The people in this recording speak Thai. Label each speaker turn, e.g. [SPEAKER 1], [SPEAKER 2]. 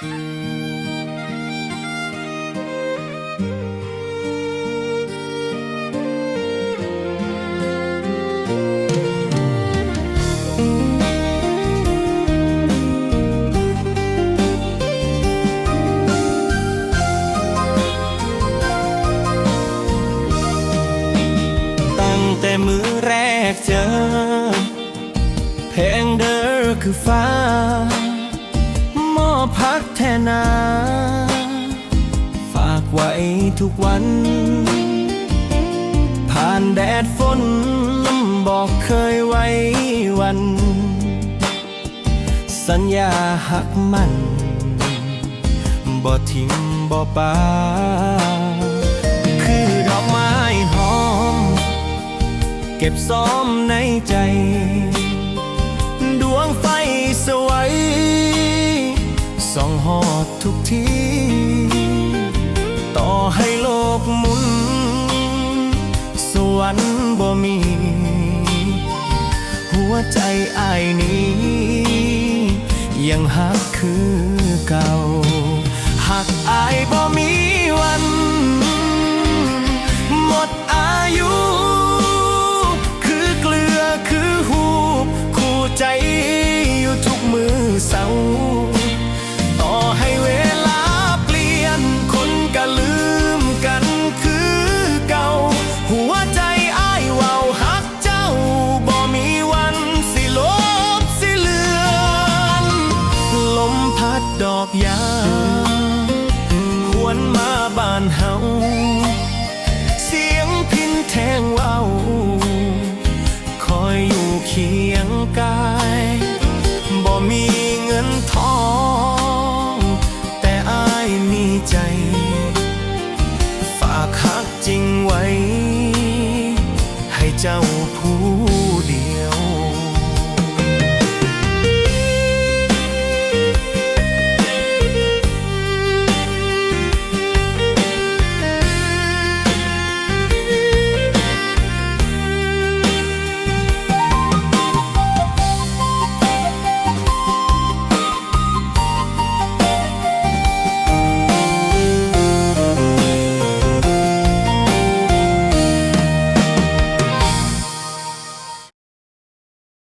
[SPEAKER 1] ตั้งแต่มือแรกเจอเพลงเดิมคือฟ้า กแทนา ฝากไว้ทุกวัน ผ่านแดดฝนบอกเคยไว้วัน สัญญาหักมันบ่ทิ้งบ่ปาคือดอกไม้หอม เก็บซ้อมในใจ ส่องหอดทุกที ต่อให้โลกหมุน สวรรค์บ่มี หัวใจอายนี้ ยังหักคือเก่าหักอายบ่มีวัน หมดอายุ ดอกยางหวนมาบ้านเฮา เสียงพินแทงเว้าคอยอยู่เคียงกาย บ่มีเงินทอง แต่อายมีใจ ฝากหักจริงไว้ ให้เจ้าผู้